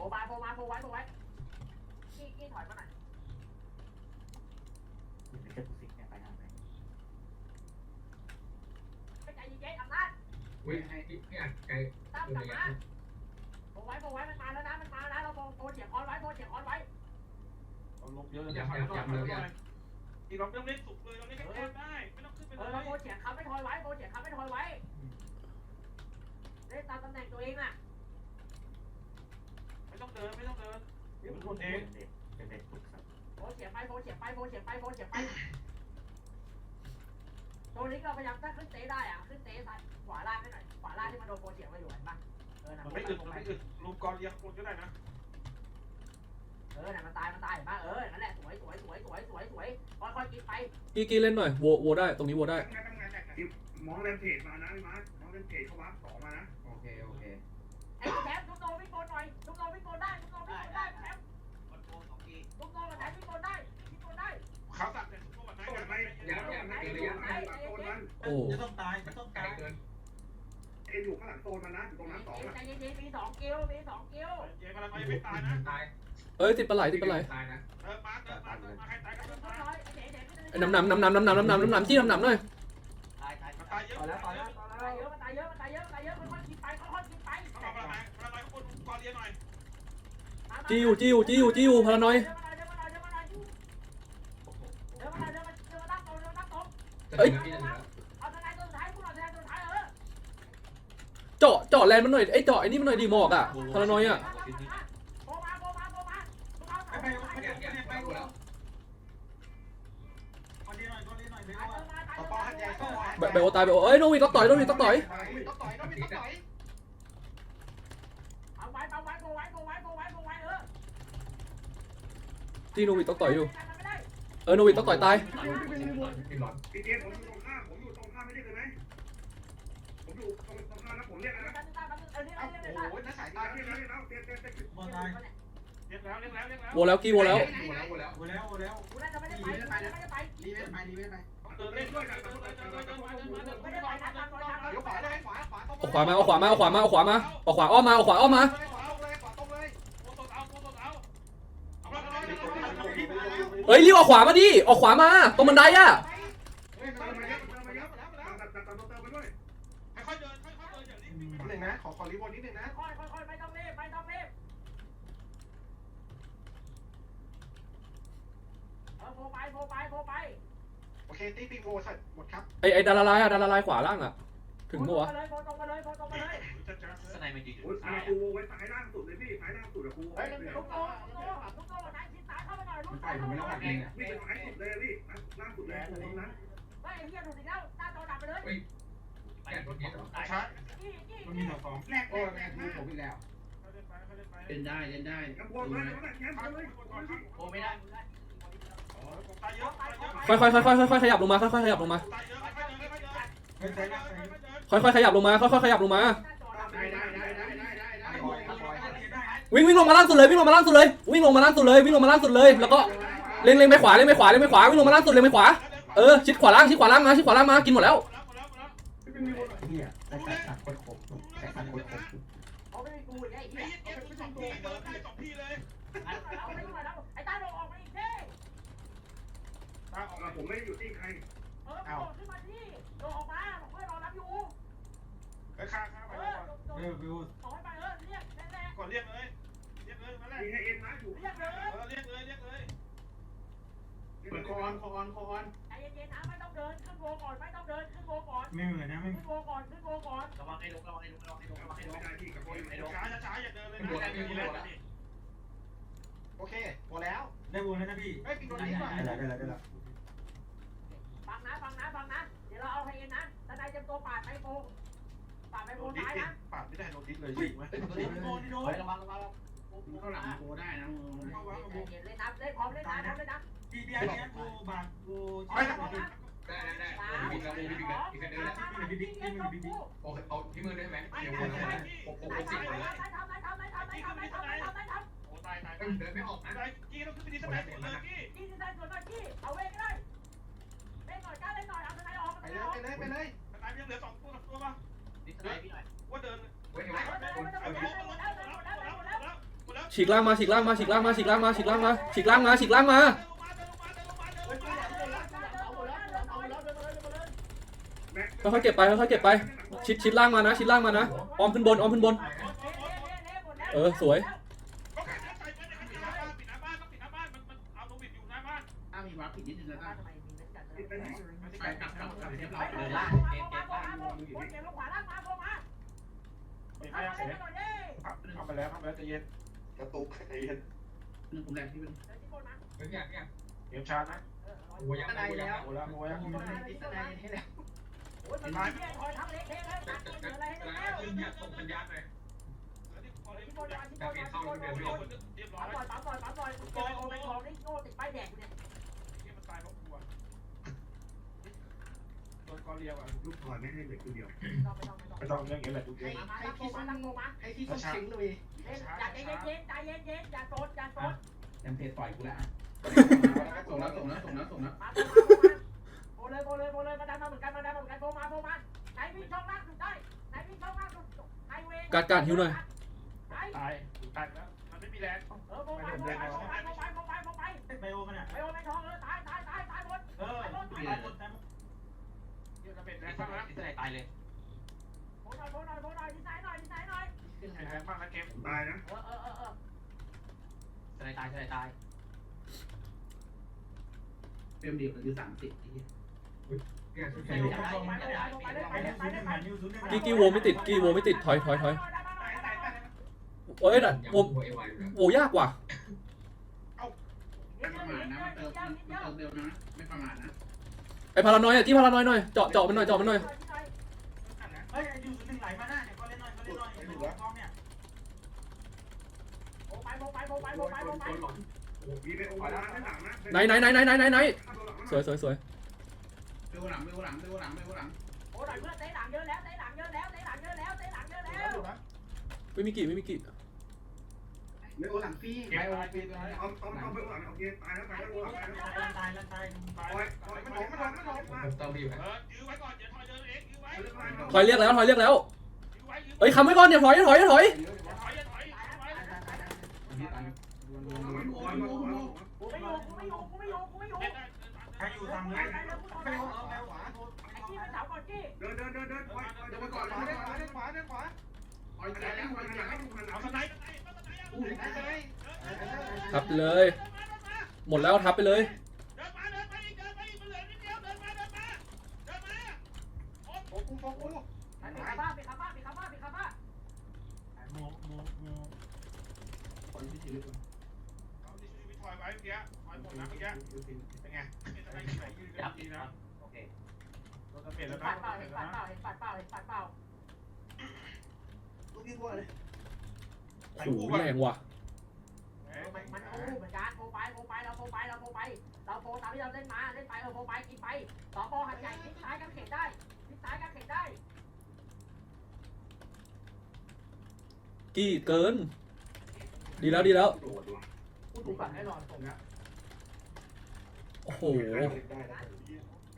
โบายโบมาโบไว้โบไว้กี้กี้ถอยมาหน่อยไม่ใช่ผู้สิงเนี่ยไปทางไหนไปใจเย็นๆอำนาจอุ้ยให้พี่พี่อ่านไกลตั้มกลับมาโบไว้โบไว้มันมาแล้วนะมันมาแล้วเราโบโบเฉียงออนไว้โบเฉียงออนไว้เอาลบเยอะเลยอยากอยากอยากเลยพี่อ่านอีกเราต้องเล่นสุกเลยเราเล่นแค่ได้ไม่ต้องขึ้นไปเอเลอยเราโบเฉียงเขาไม่ถอยไว้โบเฉียงเขาไม่ถอยไว้เล่นตามตำแหน่งตัวเองน่ะไม่ ต้องเดินไม่ต้องเดินเดี๋ยวมันคนเองเป็นเด็กฝึกสัตว์โบเฉียงไปโบเฉียงไปโบเฉียงไปโบเฉียงไปตัวนี้เราพยายามถ้าขึ้นเตะได้อะขึ้นเตะซ้ายขวาล่างให้หน่อยขวาล่างที่มันโดนโบเฉียงมาอยู่เห็นปะเออน่ะมันไม่อึดมันไม่อึดลูกกรเรียกคนก็ได้นะเออน่ะมันตายมันตายเห็นปะเออนั่นแหละสวยสวยสวยสวยสวยสวยค่อยๆกินไปกี้กี้เล่นหน่อยโวโวได้ตรงนี้โวได้มองเลนเพจมานะพี่มาร์คมองเลนเพจเขาวับสองมานะ โอเค โอเคไอ้แชม เกินระยะหลังโซนมันโอ้จะต้องตายจะต้องไกลตายเกินเอ็นอยู่ข้างหลังโซนมันนะอยู่ตรงนั้นสองอะใจเย็นๆมีสองกิลมีสองกิลเย็นกำลังไม่ตายนะตายเอ้ยติดปลาไหลติดปลาไหลตายนะเออมาเดินมาเดินมาใครตายก็เดินมาไอ้น้ำน้ำน้ำน้ำน้ำน้ำน้ำน้ำน้ำน้ำที่น้ำน้ำหน่อยตายตายตายเยอะต่อแล้วต่อแล้วต่อแล้วเยอะมันตายเยอะมันตายเยอะมันตายเยอะค่อยๆกินไปค่อยๆกินไปต้องมาอะไรอะไรคนกรเรียนหน่อยจี้อยู่จี้อยู่จี้อยู่จี้อยู่พารานอย เจาะเจาะแลนมันหน่อยไอ้เจาะไอ้นี่มันหน่อยดีหมอกอะพารานอยอะแบแบบว่ตายแบบว่เอ้ยโนวีต้องต่อยโนวีต้องต่อยทีโนวีต้องต่อยอยู่ เออโนวิดต้องต่อยตายโวแล้วกี้โวแล้วเอาขวามาเอาขวามาเอาขวามาเอาขวามาเอาขวาอ้อมมาเอาขวาอ้อมมา เฮ้ยรีบเอาขวามาดิเอาขวามาตรงบันไดอะเฮ้ยเติมมาเยอะเติมมาเยอะแล้วตัดตัดตัดเติมไปด้วยค่อยๆเดินค่อยๆเดินอย่างนี้หนึ่งนะ ขอขอรีโวนิดนึงนะ ค่อยค่อยไม่ต้องรีบไม่ต้องรีบเออโบไปโบไปโบไปโอเค ตีปีโวเร็จหมดครับไอไอดาราลายอะดาราลายขวาล่างอะถึงปะวะโบตรงมาเลยโบตรงมาเลยจะจะสไนมันยืนอยู่ซ้ายกูไว้ซ้ายล่างสุดเลยพี่ซ้ายล่างสุดอะกูเฮ้ยทุกโตทุกโตทุกโตไหนชิดซ้ายเข้าไปหน่อ มไม่รับบัตรเองอะพี่จะไอ้สุดเลยพี่ล่าสุดเรงนั้นไม่เฮียดูดิแล้วตาจอดัไปเลยแกตัวเดียวชาร์จมันมีหน่อสองแรกโอ้แรกผมอีกแล้วเล่นได้เล่นได้โอ้ไม่ได้ค่อยๆค่อยๆค่อยๆขยับลงมาค่อยๆขยับลงมาค่อยๆขยับลงมาค่อยๆขยับลงมา วิ่งวิ่งลงมาล่างสุดเลยวิ่งลงมาล่างสุดเลยวิ่งลงมาล่างสุดเลยวิ่งลงมาล่างสุดเลย แล้วก็เล็งเล็งไปขวาเล็งไปขวาเล็งไปขวาวิ่งลงมาล่างสุดเล็งไปขวาเออชิดขวาล่างชิดขวาล่างมาชิดขวาล่างมากินหมดแล้วเฮียได้การตัดคนขบได้การคนขบเขาไม่มีกูอย่างเงี้ยไอ้ไอ้เหี้ยเหี้ยเก็บไปสองทีเดินได้สองทีเลยเอาไปดูหน่อยแล้วไอ้ตาโดนออกมาอีกทีตาออกมาผมไม่ได้อยู่ที่ใครเออโดดขึ้นมาที่โดดออกมาบอกเพื่อนรอรับอยู่ไอ้ข้าข้าไปเอก่ออนโดดวิววิวต่อยไปเออเรียกแน่ก่อนเรียกเลยเรียกเลย มาแรกมีให้เอ็นนะอยู่ๆเรียกเลยเออเรียกเลยเรียกเลยเปิดคอนคอนคอนใจเย็นๆนะไม่ต้องเดินขึ้นโวก่อนไม่ต้องเดินขึ้นโวก่อนไม่เหมือนนะไม่ขึ้นโวก่อนขึ้นโวก่อนระวังไอ้ลุกระวังไอ้ลุกระวังไอ้ลุกระวังไอ้ลุไม่กได้ที่กับโปรยช้าช้าอย่าเดินเลยนะนี่แหละโอเคหมดแล้วได้บุญแล้วนะพี่เฮ้ยปีโดนนี้ป่ะได้แล้วได้แล้วได้แล้วฟังนะฟังนะฟังนะเดี๋ยวเราเอาให้เองนะทนายเตรียมตัวปาดไปโวปาดไปโวซ้ายนะปาดไม่ได้โดนดิสเลยจริงไหมโดนโดนโดนระวังระวัง เข้าหลังโกได้นะใจเย็นเล่นนับเล่นพร้อมเล่นนะพร้อมเล่นนะพี่พี่ไอ้เนี่ยกูบางกูได้ได้ได้บินแล้วบินแล้วอีกแค่เดินแล้วโอเคเอาที่มือได้ไหมเดี๋ยววนแล้วหกหกหกสิบคนแล้วโอ้ตายตายเดินไม่ออกนะตายกี้ต้องขึ้นไปดีสมัยสุดเลยกี้ไปเลยไปเลยไปเลยตายยังเหลือสองตัวตัวป่ะดิสไนพี่หน่อยว่าเดินเว้ยเห็นไหมเอา ฉีกล่างมาฉีกล่างมาฉีกล่างมาฉีกล่างมาฉีกล่างมาฉีกล่างมาฉีกล่างมาค่อยๆเก็บไปค่อยๆเก็บไป ชิดชิดล่างมานะ ชิดล่างมานะออมขึ้นบนออมขึ้นบน เออสวยไปแล้วไปแล้วจะเย็น กระตุกไอ้เหี้ยหนึ่งผมแรงที่เป็นเฮ้ยอยากอยากเดี๋ยวชาร์จนะโอ้ยยังไม่แล้วโอ้ยแล้วโอ้ยยังไม่ได้โอ้ยมันเี่ยคอยทำเล็กเทเลยทำเกิดอะไรให้แล้วยิงเนี่ยส่งสัญญาณเลยจากเกตเข้าเรียบร้อยปั๊มก่อนปั๊มก่อนปั๊มก่อนโกงไปของนี่โง่ติดป้ายแดงเนี่ย กอเรียวอะลูกถอยไม่ให้เหล็กตัวเดียวไม่ต้องไม่ต้องไม่ต้องไม่ต้องเรื่องนี้แหละทุกเรื่องมาตั้งโมมาตั้งโมมาไอ้ที่ต้องเช็งเลยเล่นอย่าใจเย็นๆใจเย็นๆอย่าโซนอย่าโซนแอมเพจปล่อยกูแล้วส่งแล้วส่งแล้วส่งแล้วส่งแล้วมาโผล่มาโผล่เลยโผล่เลยมาดันมาเหมือนกันมาดันมาเหมือนกันโผล่มาโผล่มาไหนวิ่งช่องล่างสุดได้ไหนวิ่งช่องล่างสุดไฮเวย์การการหิวหน่อยไหนตายตายแล้วมันไม่มีแรงเออโผล่ไปโผล่ไปโผล่ไปโผล่ไปโผล่ไปโผล่ไปไบโอมันอะไปโอเมนทองเออตายตายตายตายหมดเออตายหมดตายหมดเดี๋ยว จะเป็นแรงมากนะที่สนายตายเลยโผล่หน่อยโผล่หน่อยโผล่หน่อยดีไซน์หน่อยดีไซน์หน่อยเป็นแรงมากนะเกมตายนะ เออเออเออเออสนายตายสนายตายเฟรมเดียวคือสามสิบที่เนี่ยชุดไบแข่งโอไม่ตรงได้มันไม่ได้ไปเลยไปเลยไปเลยไปนิวซูนย์กี้กี้โวไม่ติดกี้โวไม่ติดถอยถอยถอยเอ้ยน่ะโวโวยากว่ะไม่ประมาทนะมันเติมมันเติมเร็วนะไม่ประมาทนะไอ พารานอยอะจี้พารานอยหน่อยเจาะเจาะมันหน่อยเจาะมันหน่อยเฮ้ยนิวซูนย์หนึ่งไหลมาหน้าเนี่ยก็เล่นหน่อยก็เล่นหน่อยไอ้หัวทองเนี่ยโผล่ไปโผล่ไปโผล่ไปโผล่ไปโผล่ไปไหนไหนไหนไหนไหนไหนไหนสวยสวยสวยเร็วหลังเร็วหลังเร็วหลังเร็วหลังโอ้หน่อยเพื่อนเตะหลังเยอะแล้วเตะหลังเยอะแล้วเตะหลังเยอะแล้วเตะหลังเยอะแล้วไม่มีกี่ไม่มีกี่ ไม่โอหลังพี่ไปโอปีเอาเอาเอาไปโอหลังโอเคตายแล้วตายแล้วตายแล้วตายแล้วตายโอ้ยโอ้ยมันหลงมันหลงมันหลงผมต้องรีบเออยื้อไว้ก่อนอย่าถอยเดินเองยื้อไว้ถอยเรียกแล้วถอยเรียกแล้วเฮ้ยคำไว้ก่อนอย่ยถอยถอย่าถอยอย่าถอยเดินเดินเดินเดินขวาเดินขวาเดินขวา ทับเลย หมดแล้วทับไปเลยปัดเปล่าเห็นปัดเปล่าเห็นปัดเปล่าเห็นปัดเปล่าลูกพี่บัวเไย โอ้โหแรงว่ะมันมันโอ้เหมือนกันโผล่ไปโผล่ไปเราโผล่ไปเราโผล่ไปเราโผล่ตามที่เราเล่นมาเล่นไปเออโผล่ไปกินไปสองโผล่หันใหญ่ทิศซ้ายกันเข็นได้ทิศซ้ายกันเข็นได้กี้เกิน ดีแล้วดีแล้วโดดถูกปัดแน่นอนตรงนี้โอ้โห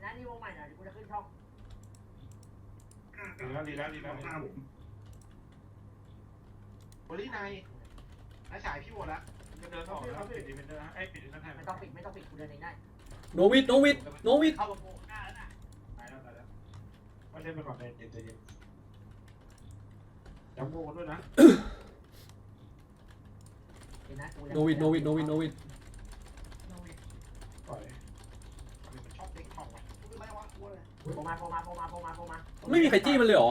นะนี่วงใหม่หน่อยกูจะขึ้นช่องดีแล้วดีแล้วดีแล้ว หน้าผมบรินายน้าฉายพี่หมดละจะเดินออกแล้วปิดดีเป็นเดินนะไอ้ปิดนั่นแทนไม่ต้องปิดไม่ต้องปิดกูเดินเองได้โนวิดโนวิดโนวิดเข้าโผล่หน้าแล้วน่ะตายแล้วตายแล้วว่าเล่นไปก่อนเลยเย็นใจเย็นจำโง่ด้วยนะเห็นนะกูโนวิดโนวิดโนวิดโนวิดปล่อยมันชอบเด็กของโผล่มาโผล่มาโผล่มาโผล่มาโผล่มาไม่มีใครจี้มันเลยเหรอ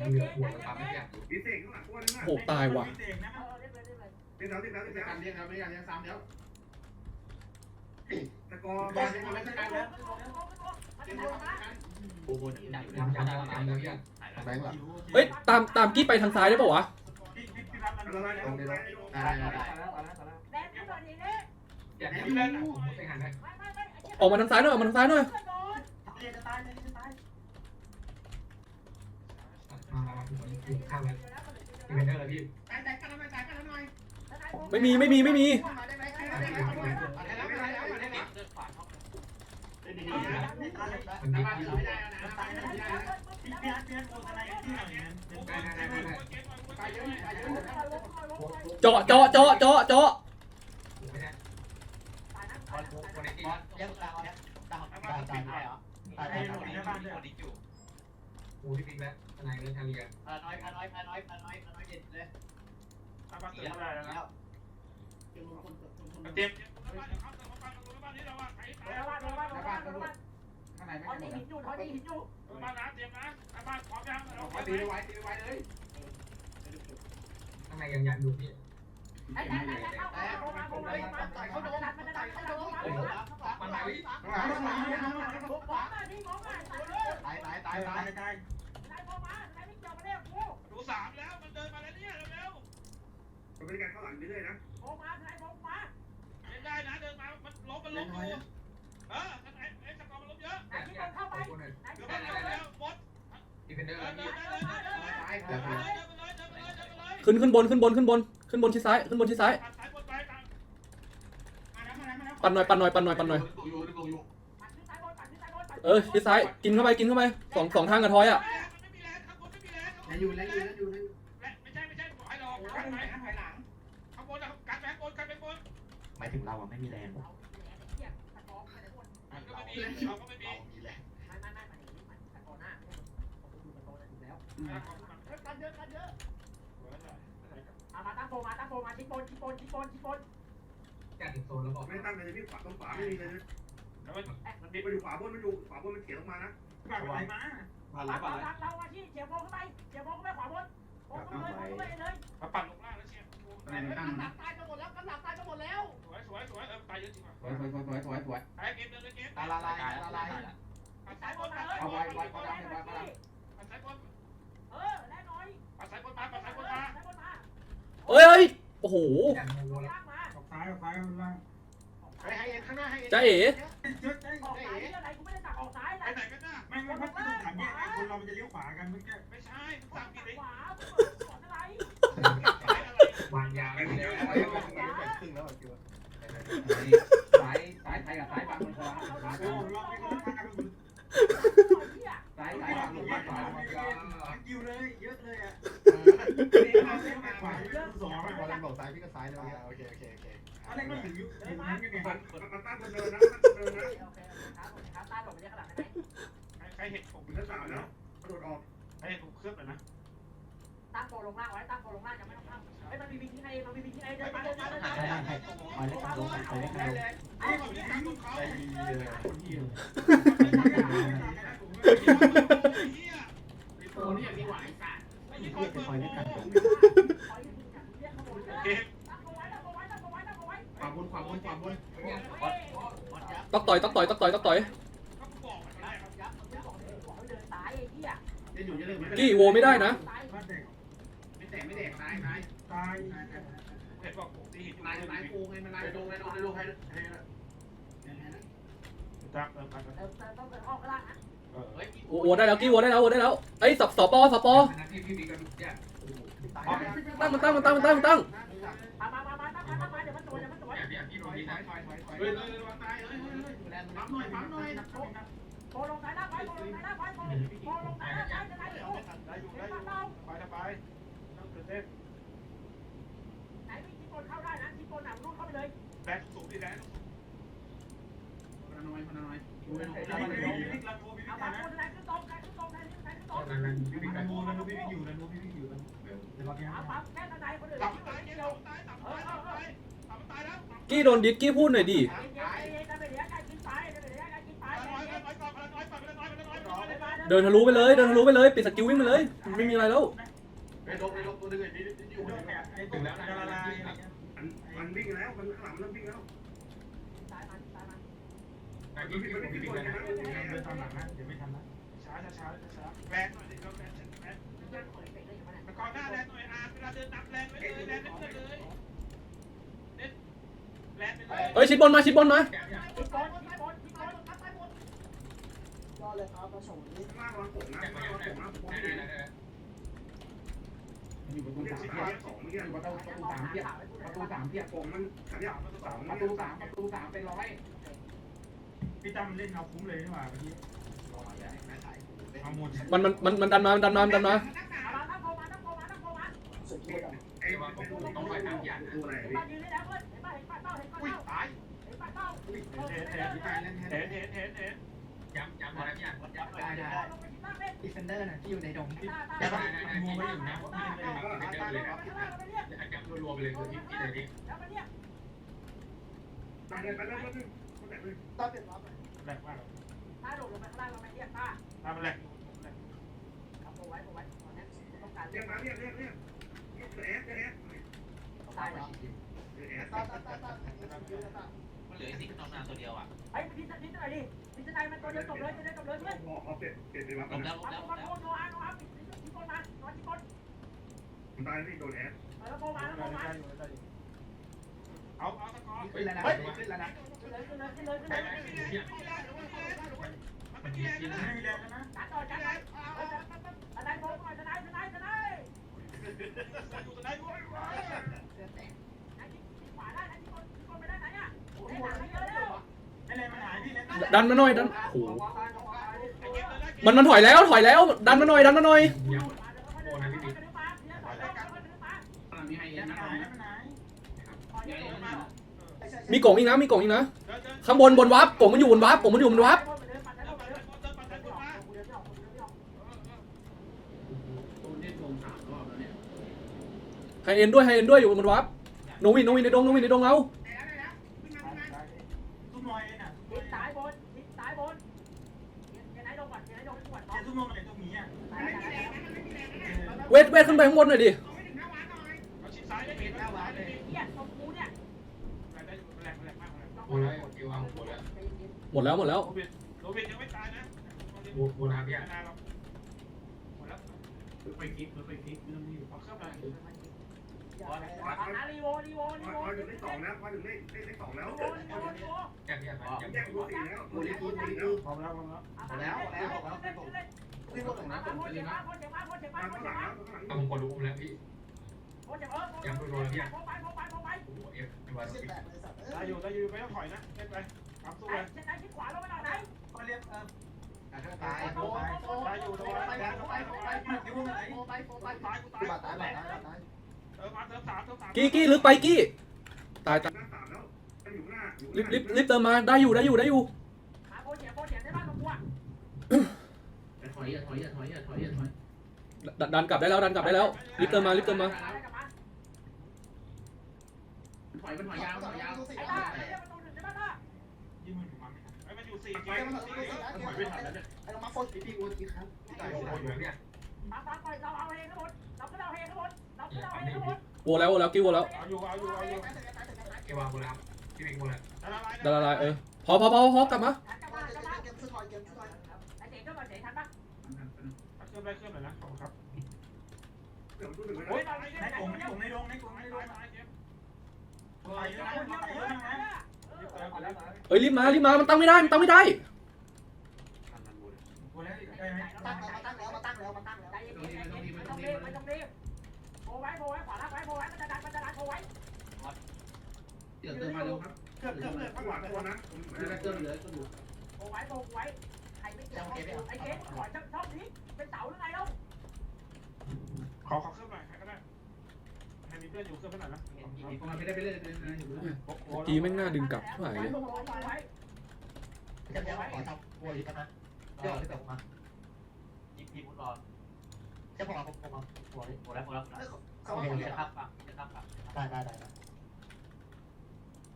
ช้าช้าช้าเรือหัวมันทำไม่ยากพิเศษข้างหลังตัวนึงอะโหตายว่ะเด็กนะเออเล่นเลยเล่นเลยเล่นแล้วเล่นแล้วเล่นแล้วการเรียกแล้วไม่การเรียกซ้ำแล้วตะกอบอลจะมาเล่นกันแล้วกูบนจับจับจับจับเลยพี่แบงค์หลังเฮ้ยตามตามกี้ไปทางซ้ายได้ป่าวะพี่พี่พี่รับมันละลายลงละลายลงได้ได้ได้อยากให้พี่เล่นไปหันได้ออกมาทางซ้ายหน่อยออกมาทางซ้ายหน่อย เรียนจะตายเลยจะตาย มา ข้างเลยพี่เป็นเดอร์เลยพี่ตายตายกันแล้วตายกันแล้วหน่อยไม่มีไม่มีไม่มีมาได้ไหมได้ไหมได้แล้วได้แล้วได้แล้ว มันดีพี่ไม่ได้นะตายเลยพี่พี่อาร์ตพี่อาร์ตโฆษณาที่หน่อยนั้นได้ได้ได้ได้ตายเยอะตายเยอะเจาะเจาะเจาะเจาะเจาะไม่ได้คนในทีมเรียกตาเนี่ยตาตาตาได้เหรอตาไอ้ได้หนุ่มในบ้านด้วยกูที่บิ๊กแล้วทนายเรื่องทางเรียนพาน้อยพาน้อยพาน้อยพาน้อยพาน้อยเด็ดเลยถ้าบ้านเกิดไม่ได้แล้วนะแล้วเตรียมบ้านเขาเติมบ้านเราบ้านนี้เราว่าใครตายบ้านบ้านบ้านบ้านบ้านข้างในทอดหินอยู่ทอดหินอยู่บ้านนะเตรียมนะบ้านพร้อมยังเราตีไว้ตีไว้เลยข้างในยังยันดูพี่ไอ้ไอ้ไอ้เข้าเข้ามาผมเลยมาต่อยเขาโดนมันจะดันเขาโดนมามันไหลข้างหลังข้างหลังผมมาที่ผมมาตายเลยตายตายตาตายยตาตายยตายนายผมมาไหนไม่เกี่ยวมาเนี่ยกู ดูสามแล้วมันเดินมาแล้วเนี่ยเร็วมันเป็นการข้างหลังเรื่อยๆนะผมมาไหนผมมาๆเล่นได้นะเดินมามันล้มมันล้มอยู่เออข้างในไอ้สกอร์มันล้มเยอะไหนที่คนเข้าไปคนนึงไหนเดี๋ที่ยวคนไปเข้าไปแล้วบดที่เป็นเดอร์เดินพี่ได้เลยเดินได้เลยตายเดินไปเลยเดินไปเลยเดินไปเลยเดินไปเลยขึ้นขึ้นบนขึ้นบนขึ้นบนขึ้นบนที่ซ้ายขึ้นบนที่ซ้ายปัดสายบนไปกลางมาแล้วมาแล้วมาแล้วปั่นหน่อยปั่นหน่อยปั่นหน่อยปั่นหน่อยอยู่อยู่อยู่ปัดขึ้นซ้ายบนปัดขึ้นซ้ายบนเออที่ซ้ายกินเข้าไปกินเข้าไปสองสองทางกับทอยอะมันไม่มีแรงข้างบน ไม่มีแรงข้างบแล้วนอยู่แล้วอยู่แล้วอยู่แลไม่ใช่ไม่ใช่บอกให้รอข้าข้างงไหในนข้างหลังข้างบนนะการแบงบนการแบงบนหมายถึงเราอะไม่มีแรงเราเกี่ยตะกอนตะกอนมันก็ไม่มีเราก็ไม่มีเรามีแรงไม่ไม่ไม่มันมันตะกอนหน้าผมดูตะกนถูกแล้วกันเยอะกันเยอะเอามาตั้งโฟมาตั้งโฟมาชิปนชิปนชิปนชิปนจัดถึงโซนแล้วบอกไม่ตั้งเลยพี่ขวาตรงขวาไม่มีเลยนะแล้วมันมันดิบไปอยู่ขวาบนไม่ดูขวาบนมันเขียนลงมานะปากอะไรมา มาเราแล้วมาแล้วเรามาที่เฉียบโฟขึ้นไปเฉียบโฟขึ้นไปขวาบนโฟขึ้นเลยโฟขึ้นไปเลยมาปั่นลงล่างแล้วเชียร์กำลังตายกันหมดแล้วกำลังตายกันหมดแล้ว สวยสวยสวยเออตายเยอะจริงว่ะสวยสวยสวยสวยสวยไอ้เกมเดินเลยเกมตาละลายละลายปัดสาสายยบบนนมาปัดเลยสายบนเอาไว้ไว้ไว้ไว้ปัดสายบนเออแน่นอนปัดสายบนมาปัดสายบนมาสายบนมาเอ้ยเอ้ยโอ้โหจัดโมแล้วลากมาออกซ้ายออกซ้ายล่างให้ให้ข้างหน้าให้จ้าเอ๋เยอะใจออกซ้ายที่อะไรกูไม่ได้ตักออกซ้ายไปนะไหนกันน่ะ ไม่ไม่ไม่ต้องถามแยกคนเรามันจะเลี้ยวขวากันเมื่อกี้ไม่ใช่สั่งผิดเลยขวาขวาอะไรวางยาแล้วเดี๋ยวครึ่งแล้วอะคิวสายสายไทยกับสายบางคนคนละโอ้เราไม่ก็มากันสายสายบางคนบางคนกิ้วเลยเยอะเลยอะขวาสองพอเราบอกซ้ายพี่ก็ซ้ายเลยโอเคโอเคโอเคอะไรก็ถึงยุคถึงนั้นยังไงมันมันตั้งคนเดินนะตั้งคนเดินนะ ใครเห็นผมเลือดสามแล้วกระโดดออกใครเห็นผมเคลือบเลยนะตั้งโปลงล่างไว้ตั้งโปลงล่างยังไม่ต้องทำเฮ้มันมีวิธีให้มันมีวิธีไงเดินมาเดินมาเดินมาใช่ใช่ใช่คอยเล็กลงคอยเล็กลงไอ้ไอ้คคนนนี้นี้ทำบนเขาใจดีเลยที่ตัว เห็นบอกผมที่เห็นตายตายกูไงมันตายลงเลยลงเลยลงให้ให้จับเออปัดเติมเติมต้องเติมห้องก็ได้นะเฮ้ยโวได้แล้วกี้โวได้แล้วโวได้แล้วไอ้ยสับสปอสปอพี่พี่บิ๊กกันเนี่ยตั้งมันตั้งมันตั้งมันตั้งมันตั้งมามามามาตั้งมาตั้งมาเดี๋ยวมันตัวเดี๋ยวมันตัวพี่พี่โดนดีนะเฮ้ยเลยเลยตายเฮ้ยเฮ้ยเฮ้ยปั๊มหน่อยปั๊มหน่อยโปลงซ้ายล่าไปโปลงซ้ายล่าไปโปลงซ้ายล่าไปจะได้ดูได้อยู่ได้อยู่ไปไปต้องตื่นเต้น ไหนมีชิปนเข้าได้นะชิปนหนังรูดเข้าไปเลยแรงสูงดีแรงพนันน้อยพนันน้อยดูเราให้เราดูเราให้เราโทรพี่เอาพี่มานะคนไหนขึ้นตรงไหนขึ้นตรงไหนขึ้นไหนขึ้นตรงนั่นนั่นพี่บิ๊กเรากันโทรเราพี่พี่อยู่เราโทรพี่พี่อยู่เดี๋ยวเราแก้เอาปั๊มแค่ทนายคนอื่นตับที่ตายเดีเกี่ยยววตายตับตายตับตายตับตายแล้วกี้โดนดิสกี้พูดหน่อยดิเย็นๆเย็นๆจะไปเหลือการกินไปจะไปเหลือการกินไปน้อยเย็นน้อยก่อนน้อยก่อนน้อยน้อยน้อยน้อยๆเดินทะลุไปเลย เดินทะลุไปเลยปิดสกิลวิ่งไปเลย ไม่มีอะไรแล้ว ไปลงไปลงตัวนึงไอ้นี่อยู่ไอ้ถึงแล้วละลายมันมันวิ่งแล้ว มันข้างหลังมันวิ่งแล้วซ้ายมาซ้ายมานายพี่พี่พี่พี่กันนะเดินตามหลังนะเดี๋ยวไม่ทันนะช้าช้าช้าช้าแรงหน่อยเดิเราแรงแรงแต่ก่อนหน้าแรงหน่อยอาเวลาเดินนับแรงไปเลยแรงไปเลยเน้นแรงไปเลยเฮ้ยชิดบนมาชิดบนมา อยู่ประตูสามเพียห้าสอยู่ประตูประตูสามเพียประตูสามเพียผมมันขันยาวสองประตูสามประตูสามเป็นร้อยพี่ตั้มเล่นเอาคุ้มเลยนี่หว่าเมื่อกี้เอาหมดมันมันมันมันดันมามันดันมามันดันมาเอามาทับโผล่มาทับโผล่มาทับโผล่มานเป็นตัวอะไรเห็นป้ายืนได้แล้วเพื่อนเห็นป้าเห็นป้าเต้าเห็นป้าอุ้ยเต้ายเห็นเต้าเห็นเห็นเห็นเห็นเห็นเห็นเห็นย้ำย้ำมาแล้วพี่อะได้ได้ลงไปที่ตั้งเล่นดิเฟนเดอร์นะที่อยู่ในดงที่ตาตาได้ได้ได้มัวพี่ไม่อยู่นะไม่เจอเลยนะเราไปเรียกย้ำรัวๆไปเลยที่ที่ไหนนี่เราไปเรียกไปเลยไปเลยไปเลยไปเลยแรงมากตาโดดลงไปข้างล่างเราไปเรียกตาตามไปเลยเอาโผล่ไว้โผล่ไว้ตอนนี้ต้องการเรีเรียยกกมาเรียกเรียกเรียกเรียกแอดแอดตายเหรอแอดมันเหลือสิ่งนอกนาตัวเดียวอะไอ้พิษพิษอะไรดิ พิษอะไรมันตัวเดียวจบเลยจะได้จบเลยเพื่อนพอเขาเปลี่ยนเปลี่ยนไปรับลงแล้วลงมาแล้วโผล่มาโผล่โนอาโนอาปิดที่ก้นมานอนที่ก้นตายนี่โดนแอดแล้วโผล่มาแล้วโผล่มาเอาเอาสกอร์ขึ้นแล้วนะขึ้นแล้วนะขึ้นเลยขึ้นเลยขึ้นเลยขึ้นเลยมันไม่แรงกินนะไม่มีแรงแล้วนะจัดต่อจัดไปทนายโผล่ก่อนทนายทนายทนายอยู่ตรงไหนด้วยนายที่ขวาได้นายที่ก้นที่ก้นไปได้ไหนอะให้หนักให้เดันมาหน่อยดันโอ้โหมันมันถอยแล้วถอยแล้ว ดันมาหน่อยดันมาหน่อยมีกล่องอีกนะมีกล่องอีกนะข้างบนบนวับกล่องมันอยู่บนวับกล่องมันอยู่บนวับตูนเล่นวงสามรอบแล้วเนี่ยไฮเอ็นด้วยไฮเอ็นด้วยอยู่บนวับโนวินโนวินในดงโนวินในดงเอา ตุ้มลอยเลยน่ะ ทิศซ้ายบนทิศซ้ายบนเดี๋ยวไหนลงก่อนเดี๋ยวไหนล งก่อนเจ็ดตุ้มลงไหนตุ้มหมีอะเวทเวทขึ้นไปข้างบนหน่อยดิเอาชิดซ้ายได้เห็นหน้าว้าเลยเหี้ยตรงกูเนี่ยแรงได้แรงแรงมากแรงโอ้แล้วเอวเอาโอ้แล้วหมดแล้วหมดแล้ว โรบินโรบินยังไม่ตายนะโอ้โหนะพี่ไม่อะนานหรอกหมดแล้วไปคลิปไปคลิ อารีโวรีโวรีพอโวพอถึงเลขสองนะพอถึงเลขเลขสองแล้วรีโวรีโวรีโวย้ำย้ำย้ำแยกดูสี่แล้วดูเลขดูสี่แล้วพร้อมแล้วพร้อมแล้วที่วงของน้ำผมไปเลยนะโคตรเจ็บมากโคตรเจ็บมากมาโคตรข้างเจ็หบลังมากข้างหลังเอาผมกดรู้แล้วพี่โคตรเจ็บเออโคตรโคไปโคไปโคไปโอ้โหเอฟวาร์ได้อยู่ได้อยู่ไม่ต้องถอยนะเล่นไปทำสู้ไหนเลยไหนที่ขวาลงมาหน่อยไหนก็เรียกเออตายโคไปโคไปได้อยู่ตรงนั้นได้ไปไปไปมันอยู่ไหนตายกูตายตายเออมาเติมสามเติมสาม กี้กี้ลึกไปกี้ตายตายหน้าสามแล้วอยู่หน้าอยู่รีบรีบรีบเติมมาได้อยู่ได้อยู่ได้อยู่หาโคเจ็บโคเจ็บได้บ้างตรงกูอะถอยอย่าถอยอย่าถอยอย่าถอยอย่าถอยดันดันกลับได้แล้วดันกลับได้แล้วรีบเติมมารีบเติมมากลับมาถอยมันถอยยาวถอยยาวไอ้ตาไอ้เรียกประตูหนึ่งใช่ไหมตายี่มือผมมาไม่ทันไอ้มันอยู่สี่เกมสี่เกมถอยไม่ทันแล้วเนี่ยพี่พี่วันที่ครับโอ้โหอยู่เนี่ยฟังฟังไปเราเอาเองทั้งหมดเราก็เอาเองทั้งหมดเรา ก็เอาเองทั้งหมดโวแล้วโวแล้วกี้โวแล้วเอาอยู่เอาอยู่เอาอยู่เอวาโบราณพี่เป็นโบราณละลายดาราเออพอพอพอพอกลับมาเจ๋งก็มาเจ๋งทันปะเครื่องได้เครื่องเลยนะขอบคุณครับเดี๋ยวดูหนึ่งโอ้ยนะตายในกลุ่มในกลุ่มในดงในกลุ่มในดตางยตายเกมลอยแล้วเยอะเยอะนะเติมไปแล้วเอ้ยรีบมารีบมามันตั้งไม่ได้มันตั้งไม่ได้ กูแล้วไหมตั้งแล้วมาตั้งแล้วมาตั้งแล้วมาตั้งแล้วใจเย็นๆใจเย็นๆไม่ต้องรีบไม่ต้องรีบโผล่ไว้โผล่ไว้ขวาล่างไว้โผล่ไว้มันจะดันมันจะดันโผล่ไว้เดี๋ยวเติมมาเร็วครับเครื่องเครื่องเลยข้างหลังตัวนะผมเดี๋ยวเติมเหลือก็ดูโผล่ไว้โผล่ไว้ใครไม่เกี่ยวไอ้เกสขอชอบชอบนี้เป็นเสาหรือไงเล่าขอขอเครื่องหน่อยใครก็ได้ใครมีเพื่อนอยู่เครื่องเท่าไหร่นะอีกคนไปได้ไปเรื่อยเลยนะอยู่กีแม่งน่าดึงกลับเท่าไหร่เลยโผล่ไว้จะเดี๋ยวขอทำบัวอีกนนะเดี๋ยวที่แบบมา ยิบยิบมุดรอจะพอผมผมบัวเลยบัวแล้วบัวแล้วเขาจะทับปะจะทับปะได้ได้ได้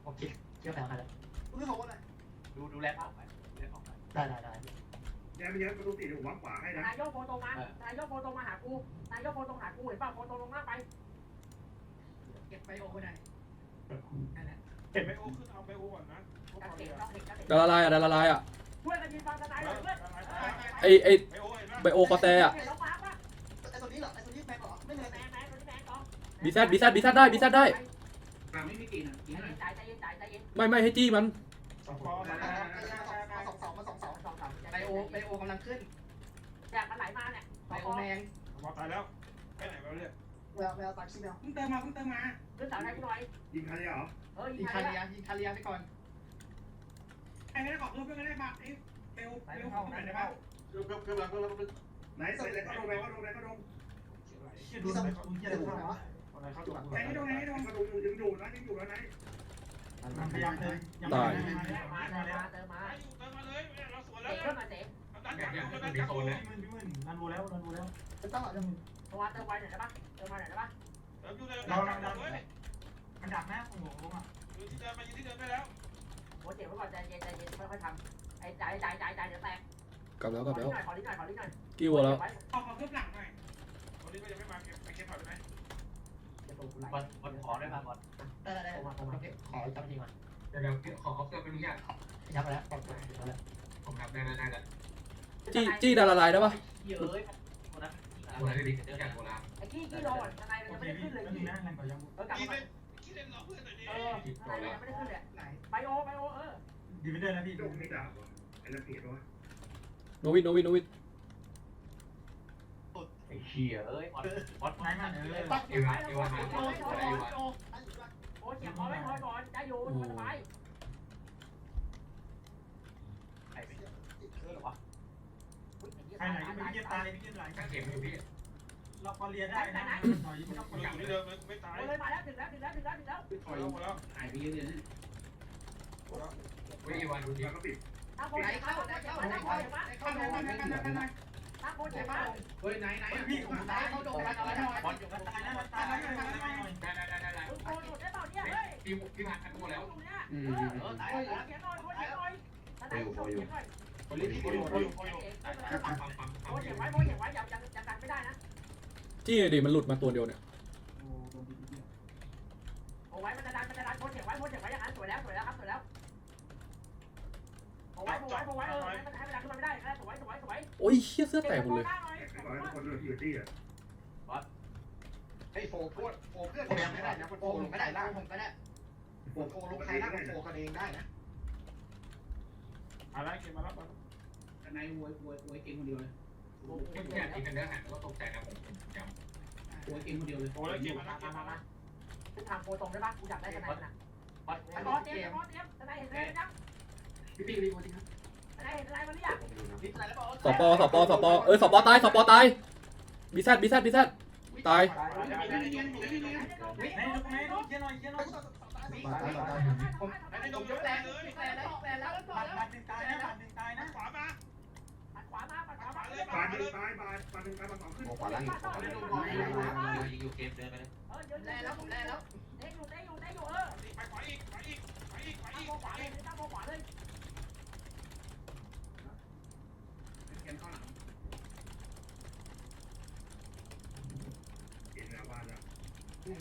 ผมคิดเชื่อแฟนใครแล้วดูดูแลออกไปดูแลออกไปได้ได้ได้แย่ไปเยอะประตูสี่เดี๋ยวผมวางขวาให้นะนายกโฟโตมานายกโฟโตมาหากูนายกโฟโตหากูเห็นป่ะโฟโตลงหน้าไป เก็บไปโอ้ไม่ได้โเห็นไปโอขึ้นเอาไปโอก่อนนะโอกางก่อนเขเลยนอะกางเขนกางเขนดาราลายอะดาราลายอะช่วยกันยิงฟังทนายเลยเพื่อนไอไอไปโอเห็นปะ ไบโอคอแซอะน้องมาปะไอ้ตัวนี้เหรอไอ้ตัวนี้แพงเหรอไม่แมเลยนแมนตัวนี้แมนต่อบีแซดบีแซดบีแซดได้บีแซดได้ปากไม่มีกลิ่นอะกินหน่อยจ่ายใจเย็นจ่ายใจเย็นไม่ไม่ให้จี้มันสองคอมามาสองสองมาสองสองสองสองไบโอไบโอกำลังขึ้นอยากมันไหลมาเนี่ยไบโอแมงบอลตายแล้วไปไหนมาเนี่ยแววแววตักชิแมวเพิ่งเติมมาเพิ่งเติมมาขึ้นเสาไทยกูหน่อยยิงใครเหรอเออยิยิงงใครคาเรียอะยิงคาเรียไปก่อนไอ้ไม่ได้ขอเพิ่มเพื่อนก็ได้ปะไอ้เบลไปเบลเข้าเข้าไปไหนไหนได้บ้าปะเพิ่มเพิ่มเพิ่มเพิ่มเพิ่มไหนใส่เลยเข้าลงไปเข้าลงไปเข้าลงเชี่ยดูอะไรเขาเชี่ยอะไรเขาอะไรเขาตัวไหนให้ลงไหนให้ลงเข้าลงอยู่ยังอยู่นะยังอยู่แล้วไหนมันพยายามเดินยังตายไม่ได้มาเติมมาเติมมาเติมมาเลยเราสวนแล้วเตะวขึ้นมาเตะดันเนี่จัยบเนี่ยดันมันจับโซนนะพี่มึนพี่มึนรันโวแล้วรันโวแล้วจะต้องเอาจะตัวเติมไวหน่อยได้ปะเติมมาหน่อยได้ปะเติมอยู่เลยเราดัเรานจับเราเลยมันดักนะโอ้โหลงอะอยู่ที่เดิมมาอยู่ที่เดิมได้แล้วโอ้เจ็บไว้ก่อนใจเย็นใจเย็นค่อยๆทำไอ้จ่ายจ่ายจ่ายจ่ายเดี๋ยวแตก กลับแล้วขกลัอบลิ้แล้วนหน่อยขอลิ้นหน่อยขอลิ้นหน่อยกี้วัวแล้ว ขอขอเพิ่มหลังหน่อยวันนี้ก็ยังไม่มาเก็บไปเก็บผ่านไหมบอลบอลขอได้มาบอลได้ได้ได้ขอจำทีมาเดี๋ยวเดี๋ยวขอเขาเติมเป็นอย่างยับไปแล้วปลดปลดแล้วผมทำได้ได้ได้จี้จี้ดาราลายได้ปะเยอะเลยคนนั้นโบราณดีอย่างโบราณไอ้กี้กี้โดนทนายมันโอยังเคไม่ได้พี่ขึ้นเลยแล้วกี้นี่นะแรงกว่ายังเออกลับคิดมาเล่นคิดเล่นล้อเพื่อนหน่อยดิเออทนายยังไม่ได้ขึ้นเลยไหนไบโอไบโอเออดีไม่ได้แล้วพี่โดนไม่ด่าว่ะไอ้นั่นผิดวะ โนวินโนวินโนวินไอ้เหี้ยเอ้ยบอลบอลไหนมันเออเอวาเอวามาเอวาเอวาโอ้เจ็บคอไม่คอยก่อนได้อยู่สบายไอ้ไม่เยอะหรอวะใครไหนก็ไม่เก็บตายไม่เก็บไหลถ้าเข็มอยู่พี่เราพอเรียได้นะหน่อยไม่ต้องมันอยู่ที่เดิมไม่ตายโอ้เลยมาแล้วถึงแล้วถึงแล้วถึงแล้วถึงแล้วถอยลงมาแล้วหายไปเยอะเลยนะวิเอวาดูดีแล้วก็ปิดถ้าโค เจ็บมาถ้าโคเจ็บมาถ้าโคเจ็บมาเข้าลงไปกันนะกันนะถ้าโคเจ็บมาเฮ้ยไหนไหนพี่ผมตายเขาโดนแล้วหน่อยบอลอยู่กันตายแล้วตายแล้วหน่อยได้ได้ได้ได้ได้มึงโคหยุดได้เปล่าเนี่ยเฮ้ยพี่พี่ผ่านกันหมดแล้วตรงเนี้ยอืมเออตายแล้วเขียนหน่อยโคเจ็บหน่อยทนายโคเจ็บหน่อยคนรีบคนอยู่คนอยู่ปั๊มปั๊มปั๊มโคเจ็บไว้โคเจ็บไว้อย่าอย่าอย่ากันไม่ได้นะจี้ดิมันหลุดมาตัวเดียวเนี่ยโอ้ไว้มันจะดันมันจะดันโคเจ็บไว้โคเจ็บไว้อย่างนั้นสวยแล้วสวยแล้วครับสวยแล้ว โอ้ไว้โอ้ไว้โอ้ไว้เออให้มันให้มันดันขึ้นมาไม่ได้นะสวยสวยสวยโอ้ยเชี่ยเสื้อแตกหมดเลยไอ้ก่อนทุกคนเลยอยู่ที่อะไอ้โฟโคตรโฟเพื่อนผมยังไม่ได้นะโฟลงไม่ได้ล่างผมก็ได้โฟโฟลงใครล่างโฟกันเองได้นะอะไรเก็บมาแล้วไหนหวยหวยหวยเก่งคนเดียวเลยพี่อยากกินกันเนื้อหันก็ตกใจนะผมจำหวยเก่งคนเดียวเลยโอ้แล้วเกมามาแล้วมามามาคุณทำโคตรงได้ปะกูอยากได้ทนายมันะบอลไอ้บอสเตรียมบอสเตรียมทนายเห็นทนายยัง พี่พี่รีบมาดิครับทนายเห็นทนายมันหรือยังนี่อะไรแล้วบอลสปสปสปเออสปตายสปตายบีแซดบีแซดบีแซดตาย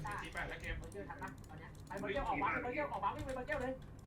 บ้านแล้วสี่แปดแล้วเกม เบอร์เกอร์ทันนะตอนเนี้ยไปเบอร์เกอร์ออกวางเบอร์เกอร์ออกวางวิ่งไปเบอร์เกอร์เลย